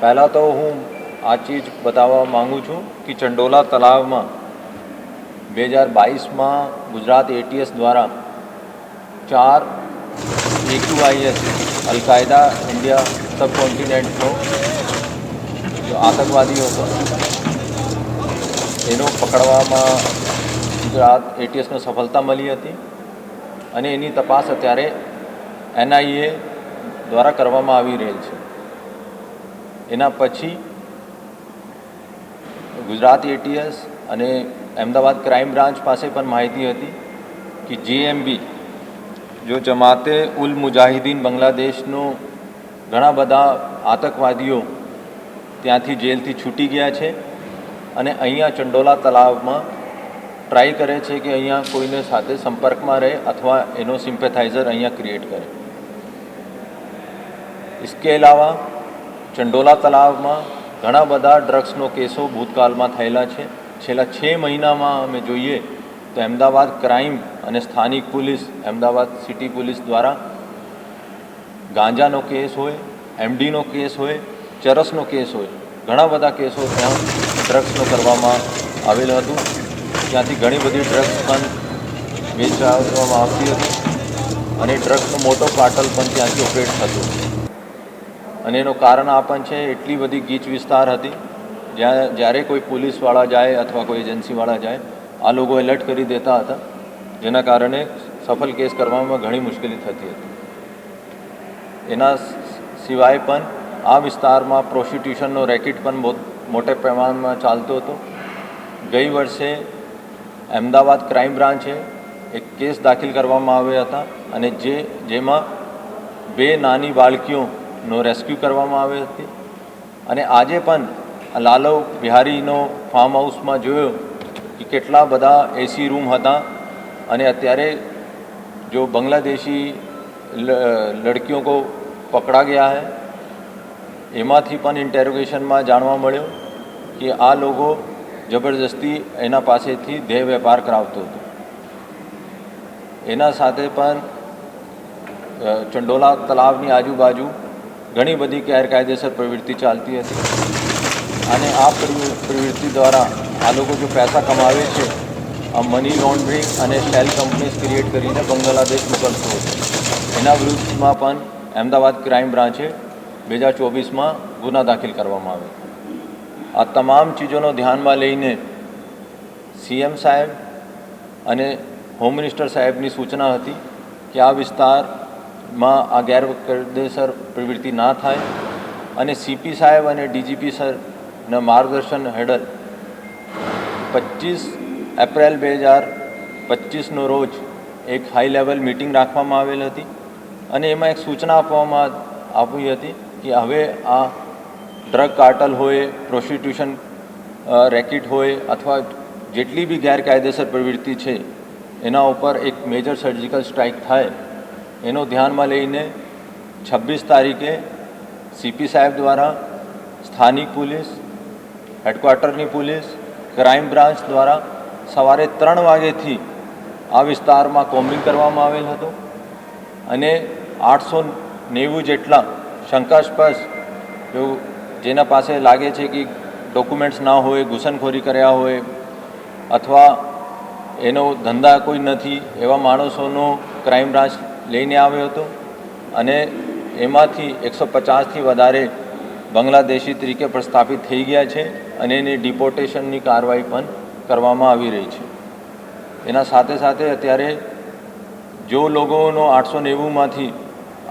પહેલાં તો હું આ ચીજ બતાવવા માગું છું કે ચંડોલા તલાવમાં બે હજાર બાવીસમાં ગુજરાત એટીએસ દ્વારા ચાર એક્યુઆઈએસ અલકાયદા, ઇન્ડિયા સબ કોન્ટિનેન્ટનો જો આતંકવાદીઓ હતો એનો પકડવામાં ગુજરાત એટીએસને સફળતા મળી હતી અને એની તપાસ અત્યારે એનઆઈએ દ્વારા કરવામાં આવી રહેલ છે. એના પછી ગુજરાત એટીએસ અને અમદાવાદ ક્રાઇમ બ્રાન્ચ પાસે પણ માહિતી હતી કે જેએમબી જો જમાતે ઉલ મુજાહિદીન બાંગ્લાદેશનો ઘણા બધા આતંકવાદીઓ ત્યાંથી જેલથી છૂટી ગયા છે અને અહીંયા ચંડોલા તલાવમાં ટ્રાય કરે છે કે અહીંયા કોઈને સાથે સંપર્કમાં રહે અથવા એનો સિમ્પેથાઇઝર અહીંયા ક્રિએટ કરે इसके અલાવા ચંડોલા તલાવમાં ઘણા બધા ડ્રગ્સનો કેસો ભૂતકાળમાં થયેલા છે. છેલ્લા છ મહિનામાં અમે જોઈએ તો અમદાવાદ ક્રાઇમ અને સ્થાનિક પોલીસ, અમદાવાદ સિટી પોલીસ દ્વારા ગાંજાનો કેસ હોય એમડીનો કેસ હોય, ચરસનો કેસ હોય, ઘણા બધા કેસો ત્યાં ડ્રગ્સનો કરવામાં આવેલ હતું. ત્યાંથી ઘણી બધી ડ્રગ્સ પણ વેચવામાં આવતી હતી અને ડ્રગ્સનો મોટો પાટલ પણ ત્યાંથી ઓપરેટ થતું અને એનું કારણ આ પણ છે, એટલી બધી ગીચ વિસ્તાર હતી, જ્યાં જ્યારે કોઈ પોલીસવાળા જાય અથવા કોઈ એજન્સીવાળા જાય, આ લોકો એલર્ટ કરી દેતા હતા, જેના કારણે સફળ કેસ કરવામાં ઘણી મુશ્કેલી થતી હતી. એના સિવાય પણ આ વિસ્તારમાં પ્રોસ્ટિટ્યુશનનો રેકેટ પણ બહુ મોટે પ્રમાણમાં ચાલતો હતો. ગઈ વર્ષે અમદાવાદ ક્રાઇમ બ્રાન્ચે એક કેસ દાખલ કરવામાં આવ્યા હતા અને જે, જેમાં બે નાની બાળકીઓનો રેસ્ક્યુ કરવામાં આવી હતી અને આજે પણ લાલવ બિહારીનો ફાર્મ હાઉસમાં જોયો કે કેટલા બધા એસી રૂમ હતા. અને અત્યારે જો બાંગ્લાદેશી લડકીઓ કો પકડા ગયા હૈ, એમાંથી પણ ઇન્ટેરોગેશનમાં જાણવા મળ્યું કે આ લોકો જબરજસ્તી એના પાસેથી દેહ વેપાર કરાવતો હતો. એના સાથે પણ ચંડોલા તલાવની આજુબાજુ ઘણી બધી ગેરકાયદેસર પ્રવૃત્તિ ચાલતી હતી. અને આ પ્રવૃત્તિ દ્વારા આ લોકો જો પૈસા કમાવે છે, આ મની લોન્ડરિંગ અને શેલ કંપનીઝ ક્રિએટ કરીને બંગલાદેશ મોકલતો હતો. એના વિરુદ્ધમાં પણ અમદાવાદ ક્રાઇમ બ્રાન્ચે બે હજાર ચોવીસમાં ગુના દાખલ કરવામાં આવ્યો. આ તમામ ચીજોનો ધ્યાનમાં લઈને સીએમ સાહેબ અને હોમ મિનિસ્ટર સાહેબની સૂચના હતી કે આ વિસ્તારમાં આ ગેરકાયદેસર પ્રવૃત્તિ ના થાય અને સીપી સાહેબ અને ડીજીપી સરના માર્ગદર્શન હેઠળ પચીસ એપ્રિલ બે હજાર પચીસનો રોજ એક હાઈ લેવલ મિટિંગ રાખવામાં આવેલ હતી અને એમાં એક સૂચના આપવામાં આપી હતી કે હવે આ ડ્રગ કાર્ટલ હોય પ્રોસ્ટિટ્યુશન રેકેટ હોય અથવા જેટલી બી ગેરકાયદેસર પ્રવૃત્તિ છે, એના ઉપર એક મેજર સર્જિકલ સ્ટ્રાઇક થાય એનો ધ્યાનમાં લઈને છવ્વીસ તારીખે સીપી સાહેબ દ્વારા સ્થાનિક પોલીસ, હેડક્વાર્ટરની પોલીસ, ક્રાઇમ બ્રાન્ચ દ્વારા સવારે ત્રણ વાગ્યેથી આ વિસ્તારમાં કોમ્બિંગ કરવામાં આવેલ હતો અને આઠસો નેવું જેટલા શંકાસ્પદ એવું જેના પાસે લાગે છે કે ડોક્યુમેન્ટ્સ ના હોય, ઘૂસણખોરી કર્યા હોય અથવા એનો ધંધા કોઈ નથી એવા માણસોનો ક્રાઇમ બ્રાન્ચ લઈને આવ્યો હતો અને એમાંથી એકસો પચાસથી વધારે બાંગ્લાદેશી તરીકે પ્રસ્થાપિત થઈ ગયા છે અને એની ડિપોર્ટેશનની કાર્યવાહી પણ કરવામાં આવી રહી છે. એના સાથે સાથે અત્યારે જો લોકોનો આઠસો નેવુંમાંથી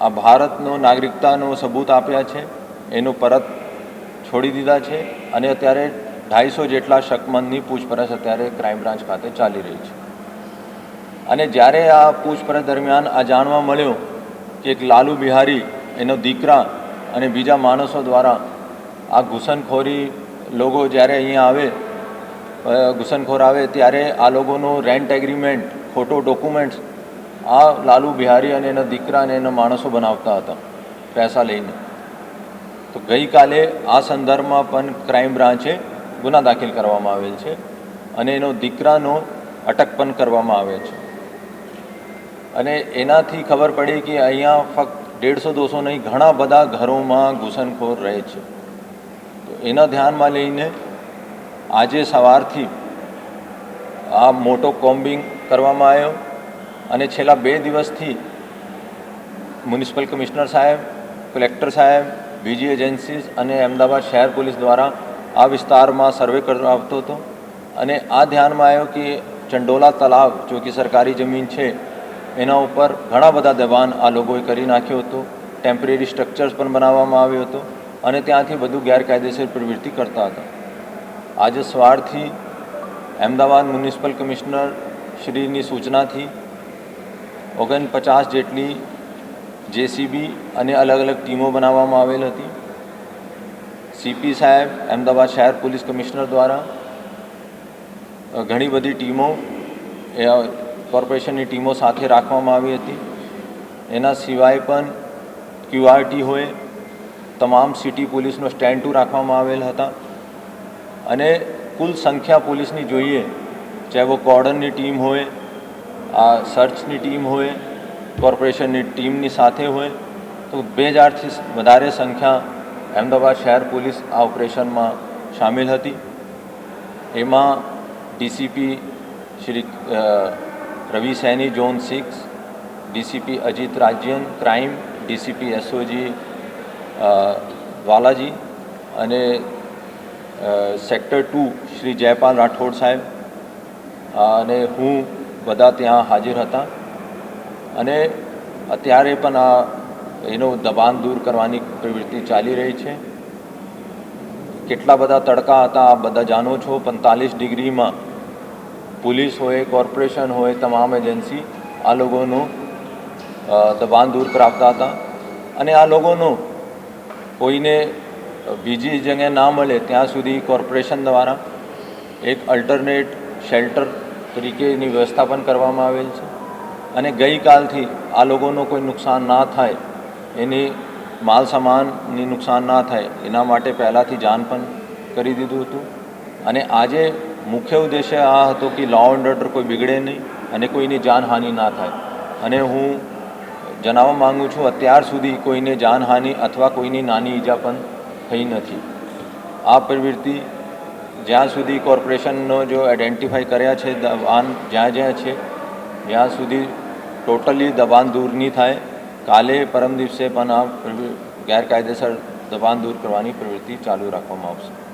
આ ભારતનો નાગરિકતાનો સબૂત આપ્યા છે, એનું પરત છોડી દીધા છે અને અત્યારે ઢાઈસો જેટલા શકમંદની પૂછપરછ અત્યારે ક્રાઇમ બ્રાન્ચ ખાતે ચાલી રહી છે. અને જ્યારે આ પૂછપરછ દરમિયાન આ જાણવા મળ્યું કે એક લાલુ બિહારી, એનો દીકરા અને બીજા માણસો દ્વારા આ ઘૂસણખોરી લોકો જ્યારે અહીંયા આવે ઘૂસણખોર આવે ત્યારે આ લોકોનું રેન્ટ એગ્રીમેન્ટ ખોટો ડોક્યુમેન્ટ્સ આ લાલુ બિહારી અને એના દીકરા અને એના માણસો બનાવતા હતા પૈસા લઈને. તો ગઈકાલે આ સંદર્ભમાં પણ ક્રાઇમ બ્રાન્ચે ગુના દાખલ કરવામાં આવેલ છે અને એનો દીકરાનો અટક પણ કરવામાં આવે છે. અને એનાથી ખબર પડી કે અહીંયા ફક્ત દેડસો દોસો નહીં, ઘણા બધા ઘરોમાં ઘૂસણખોર રહે છે. તો એના ધ્યાનમાં લઈને આજે સવારથી આ મોટો કોમ્બિંગ કરવામાં આવ્યો અને છેલ્લા બે દિવસથી મ્યુનિસિપલ કમિશનર સાહેબ, કલેક્ટર સાહેબ, બીજી એજન્સીસ અને અમદાવાદ શહેર પોલીસ દ્વારા આ વિસ્તારમાં સર્વે કરવા આવતો હતો. અને આ ધ્યાનમાં આવ્યો કે ચંડોલા તલાવ જો કે સરકારી જમીન છે એના ઉપર ઘણા બધા દબાણ આ લોકોએ કરી નાખ્યો હતો. ટેમ્પરરી સ્ટ્રક્ચર્સ પણ બનાવવામાં આવ્યો હતો અને ત્યાંથી બધું ગેરકાયદેસર પ્રવૃત્તિ કરતા હતા. આજે સવારથી અમદાવાદ મ્યુનિસિપલ કમિશનર શ્રીની સૂચનાથી ઓગણપચાસ જેટલી જેસીબી અને અલગ અલગ ટીમો બનાવવામાં આવેલ હતી. સીપી સાહેબ, અમદાવાદ શહેર પોલીસ કમિશનર દ્વારા ઘણી બધી ટીમો કોર્પોરેશનની ટીમો સાથે રાખવામાં આવી હતી. એના સિવાય પણ ક્યુઆરટી હોય, તમામ સિટી પોલીસનો સ્ટેન્ડ ટુ રાખવામાં આવેલ હતા. અને કુલ સંખ્યા પોલીસની જોઈએ, ચાહે વો કોર્ડનની ટીમ હોય, આ સર્ચની ટીમ હોય, કોર્પોરેશનની ટીમની સાથે હોય, તો બે હજારથી વધારે સંખ્યા અમદાવાદ શહેર પોલીસ આ ઓપરેશનમાં સામેલ હતી. એમાં DCP Shri Ravi Saini zone six DCP Ajit રાજ્યન crime DCP SOG Valaji અને સેક્ટર ટુ શ્રી જયપાલ રાઠોડ સાહેબ અને હું બધા ત્યાં હાજર હતા. અને અત્યારે પણ આ, એનો દબાણ દૂર કરવાની પ્રવૃત્તિ ચાલી રહી છે. કેટલા બધા તડકા હતા, આ બધા જાણો છો, પંતાલીસ ડિગ્રીમાં પોલીસ હોય, કોર્પોરેશન હોય, તમામ એજન્સી આ લોકોનું દબાણ દૂર કરાવતા હતા. અને આ લોકોનું કોઈને બીજી જગ્યાએ ના મળે ત્યાં સુધી કોર્પોરેશન દ્વારા એક અલ્ટરનેટ શેલ્ટર તરીકેની વ્યવસ્થા પણ કરવામાં આવેલ છે. અને ગઈકાલથી આ લોકોનું કોઈ નુકસાન ના થાય, એની માલ સામાનની નુકસાન ના થાય, એના માટે પહેલાંથી જાણ પણ કરી દીધું હતું. અને આજે મુખ્ય ઉદ્દેશ્ય આ હતો કે લો એન્ડ ઓર્ડર કોઈ બિગડે નહીં અને કોઈની જાનહાનિ ના થાય. અને હું જણાવવા માગું છું, અત્યાર સુધી કોઈને જાનહાનિ અથવા કોઈની નાની ઈજા પણ થઈ નથી. આ પ્રવૃત્તિ જ્યાં સુધી કોર્પોરેશનનો જો આઈડેન્ટિફાઈ કર્યા છે, દબાણ જ્યાં જ્યાં છે જ્યાં સુધી ટોટલી દબાણ દૂર નહીં થાય. કાલે પરમ દિવસે પણ આ ગેરકાયદેસર દબાણ દૂર કરવાની પ્રવૃત્તિ ચાલુ રાખવામાં આવશે.